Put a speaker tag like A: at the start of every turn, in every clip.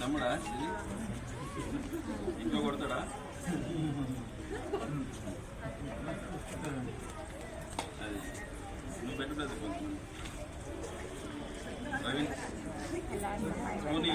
A: తమ్ముడా ఇది ఇంట్లో కొడతాడా అది నువ్వు పెట్టుకోలేదు కొంచెం ప్రవీణ్ పోనీ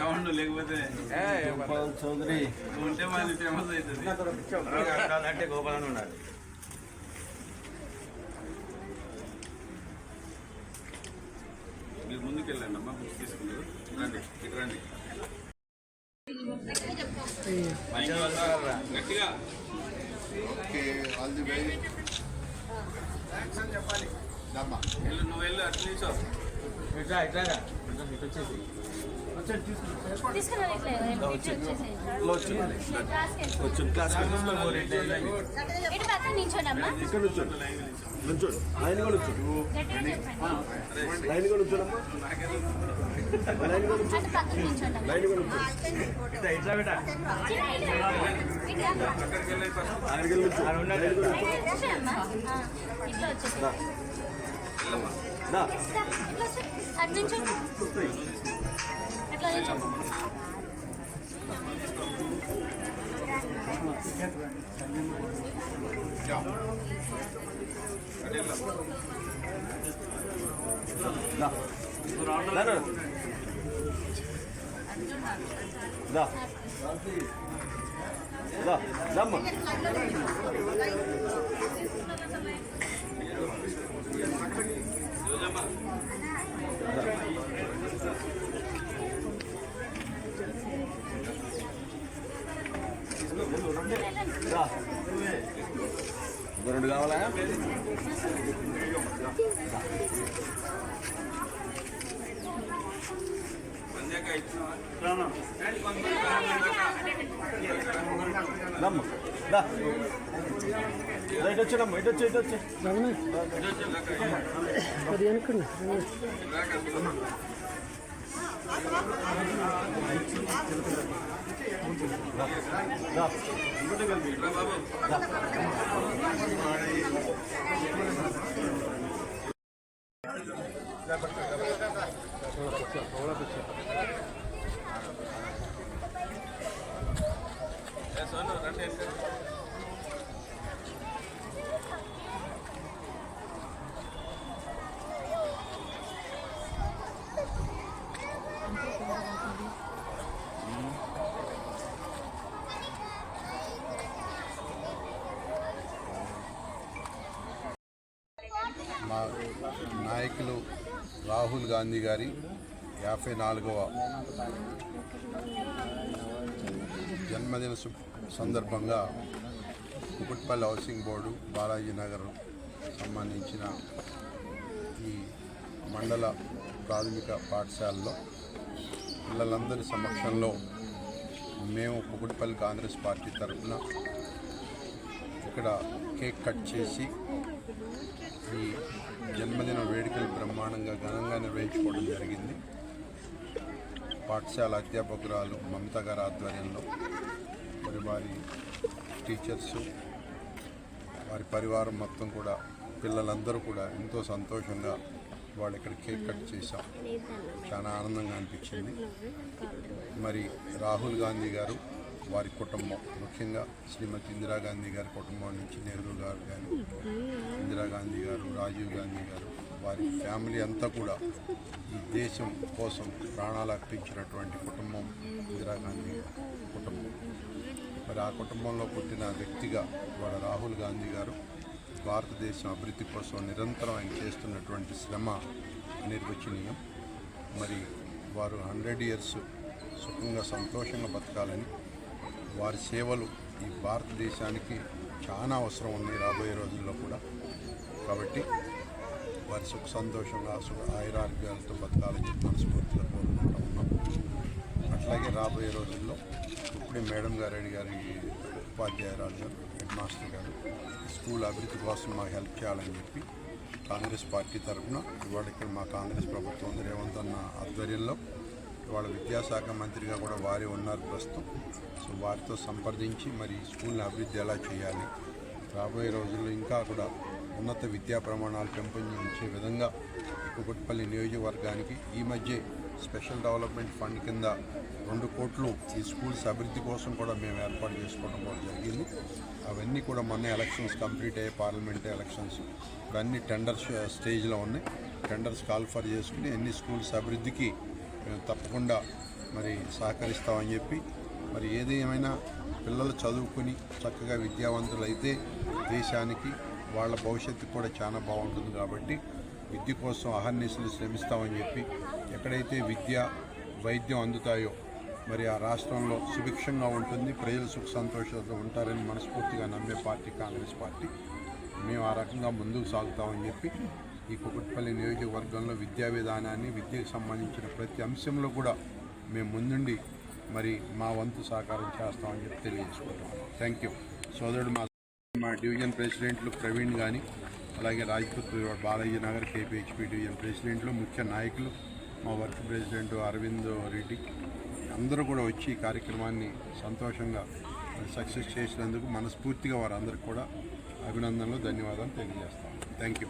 A: సౌండ్ లేకపోతే
B: చౌదరి.
A: ఉంటే మాది ఫేమస్ అవుతుంది
B: అంటే గోపాలని ఉండాలి
A: మీరు ముందుకు వెళ్ళండి అమ్మా బుక్స్ తీసుకున్నారు రండి ఇటు రండి. మైక్ వద్దా? గట్టిగా.
C: ఓకే ఆల్ ది వెరీ దమ్మా
A: వెళ్ళు నువ్వు వెళ్ళు అటు నిల్చో
B: ఇట్లా ఇట్లా ఇటు వచ్చేసి
D: ఇట్లా ఇటు వచ్చేసేయండి. క్లాస్కి వెళ్ళి.
B: కొంచెం క్లాస్
D: ఇటు పక్కన నించోడమ్మా
E: ఇక్కడ నుంచోండి నుంచోండి లైన్ కూడా నుంచోండి
D: గట్టిగా చెప్పండి
E: లైన్ కూడా నుంచోడమ్మా లైన్ కూడా నుంచోండి
D: అటు పక్కన నించోడమ్మా
E: లైన్ కూడా నుంచోండి
B: ఇట్లా పెట్టా
D: చిన్న ఇటు ఇటు రా.
A: అక్కడికి వెళ్ళి ఫస్ట్
E: ఆయనకి నుంచో లైన్ కూడా
D: ఇటు వచ్చేయమ్మా. ఆ, ఇట్లా వచ్చేసి
A: వెళ్ళమ్మా
E: దా
D: ఇట్లా వచ్చే అటు నించో అట్లా నించో
A: అటు వెళ్ళమ్మా
E: దా దా దా. దా దా దమ్మా
A: రోజమ్మా
E: దా ఇంకో రెండు కావాలా
A: సంధ్యాక ఇచ్చినావా
E: దమ్మా దా దా, ఇటు వచ్చాడమ్మా ఇటు వచ్చి ఇటు వచ్చి అది
A: అనుకున్నా ఏ సోను
C: మా నాయకులు రాహుల్ గాంధీ గారి యాభై నాలుగవ జన్మదిన శుభ సందర్భంగా కుకుట్పల్లి హౌసింగ్ బోర్డు బాలాజీ నగర్ సంబంధించిన ఈ మండల ప్రాథమిక పాఠశాలలో పిల్లలందరి సమక్షంలో మేము కుకుట్పల్లి కాంగ్రెస్ పార్టీ తరఫున ఇక్కడ కేక్ కట్ చేసి ఈ జన్మదిన వేడుకలు బ్రహ్మాండంగా ఘనంగా నిర్వహించుకోవడం జరిగింది. పాఠశాల అధ్యాపకురాలు మమత గారి ఆధ్వర్యంలో మరి వారి టీచర్స్ వారి పరివారం మొత్తం కూడా పిల్లలందరూ కూడా ఎంతో సంతోషంగా వాళ్ళు ఇక్కడ కేక్ కట్ చేశాం. చాలా ఆనందంగా అనిపించింది. మరి రాహుల్ గాంధీ గారు వారి కుటుంబం ముఖ్యంగా శ్రీమతి ఇందిరాగాంధీ గారి కుటుంబం నుంచి నెహ్రూ గారు కానీ ఇందిరాగాంధీ గారు రాజీవ్ గాంధీ గారు వారి ఫ్యామిలీ అంతా కూడా ఈ దేశం కోసం ప్రాణాలు అర్పించినటువంటి కుటుంబం ఇందిరాగాంధీ కుటుంబం. మరి ఆ కుటుంబంలో పుట్టిన వ్యక్తిగా వాళ్ళ రాహుల్ గాంధీ గారు భారతదేశం అభివృద్ధి కోసం నిరంతరం ఆయన చేస్తున్నటువంటి శ్రమ నిర్వచనీయం మరి వారు హండ్రెడ్ ఇయర్స్ సుఖంగా సంతోషంగా బతకాలని వారి సేవలు ఈ భారతదేశానికి చాలా అవసరం ఉన్నాయి రాబోయే రోజుల్లో కూడా. కాబట్టి వారి సుఖ సంతోషంగా సుఖ ఆయురారోగ్యాలతో బతకాలని మనస్ఫూర్తిగా కోరుకుంటూ ఉన్నాం. అట్లాగే రాబోయే రోజుల్లో ఇప్పుడే మేడం గారు అడిగారు ఉపాధ్యాయురాలు గారు హెడ్ మాస్టర్ గారు స్కూల్ అభివృద్ధి కోసం మాకు హెల్ప్ చేయాలని చెప్పి కాంగ్రెస్ పార్టీ తరఫున ఇవాళ ఇక్కడ మా కాంగ్రెస్ ప్రభుత్వం రేవంత్ అన్న ఆధ్వర్యంలో ఇవాళ విద్యాశాఖ మంత్రిగా కూడా వారే ఉన్నారు ప్రస్తుతం. సో వారితో సంప్రదించి మరి స్కూల్ని అభివృద్ధి ఎలా చేయాలి? రాబోయే రోజుల్లో ఇంకా కూడా ఉన్నత విద్యా ప్రమాణాలు పెంపొందించే విధంగా కుకట్పల్లి నియోజకవర్గానికి ఈ మధ్య స్పెషల్ డెవలప్మెంట్ ఫండ్ కింద రెండు కోట్లు ఈ స్కూల్స్ అభివృద్ధి కోసం కూడా మేము ఏర్పాటు చేసుకోవడం కూడా జరిగింది. అవన్నీ కూడా మొన్న ఎలక్షన్స్ కంప్లీట్ అయ్యే పార్లమెంట్ ఎలక్షన్స్ ఇప్పుడు అన్ని టెండర్స్ స్టేజ్లో ఉన్నాయి. టెండర్స్ కాల్ఫర్ చేసుకుని అన్ని స్కూల్స్ అభివృద్ధికి మేము తప్పకుండా మరి సహకరిస్తామని చెప్పి మరి ఏది ఏమైనా పిల్లలు చదువుకుని చక్కగా విద్యావంతులైతే దేశానికి వాళ్ళ భవిష్యత్తు కూడా చాలా బాగుంటుంది కాబట్టి విద్య కోసం అహర్నిశలు శ్రమిస్తామని చెప్పి ఎక్కడైతే విద్య వైద్యం అందుతాయో మరి ఆ రాష్ట్రంలో సుభిక్షంగా ఉంటుంది ప్రజలు సుఖ సంతోషాలతో ఉంటారని మనస్ఫూర్తిగా నమ్మే పార్టీ కాంగ్రెస్ పార్టీ. మేము ఆ రకంగా ముందుకు సాగుతామని చెప్పి ఈ కుకట్పల్లి నియోజకవర్గంలో విద్యా విధానాన్ని విద్యకు సంబంధించిన ప్రతి అంశంలో కూడా మేము ముందుండి మరి మా వంతు సహకారం చేస్తామని చెప్పి తెలియజేసుకుంటాం థ్యాంక్ యూ సోదరుడు మా మా డివిజన్ ప్రెసిడెంట్లు ప్రవీణ్ కానీ అలాగే రాజ్పూత్ బాలయ్య నగర్ కేపీహెచ్పీటీఎం ప్రెసిడెంట్లు ముఖ్య నాయకులు మా వర్క్ ప్రెసిడెంట్ అరవింద్ రెడ్డి. అందరూ కూడా వచ్చి ఈ కార్యక్రమాన్ని సంతోషంగా సక్సెస్ చేసినందుకు మనస్ఫూర్తిగా వారందరికీ కూడా అభినందనలు ధన్యవాదాలు తెలియజేస్తాం థ్యాంక్ యూ